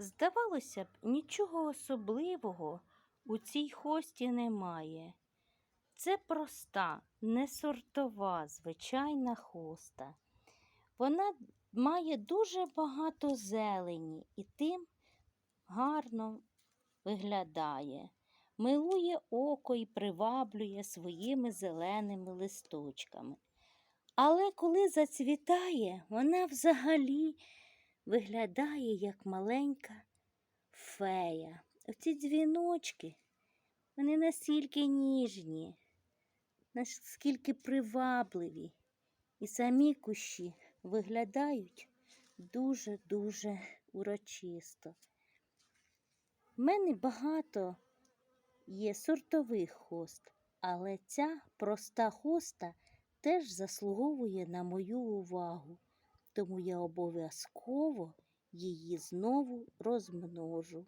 Здавалося б, нічого особливого у цій хості немає. Це проста, не сортова, звичайна хоста. Вона має дуже багато зелені і тим гарно виглядає, милує око і приваблює своїми зеленими листочками. Але коли зацвітає, вона взагалі виглядає як маленька фея. Оці дзвіночки, вони настільки ніжні, наскільки привабливі, і самі кущі виглядають дуже-дуже урочисто. В мене багато є сортових хост, але ця проста хоста теж заслуговує на мою увагу, тому я обов'язково її знову розмножу.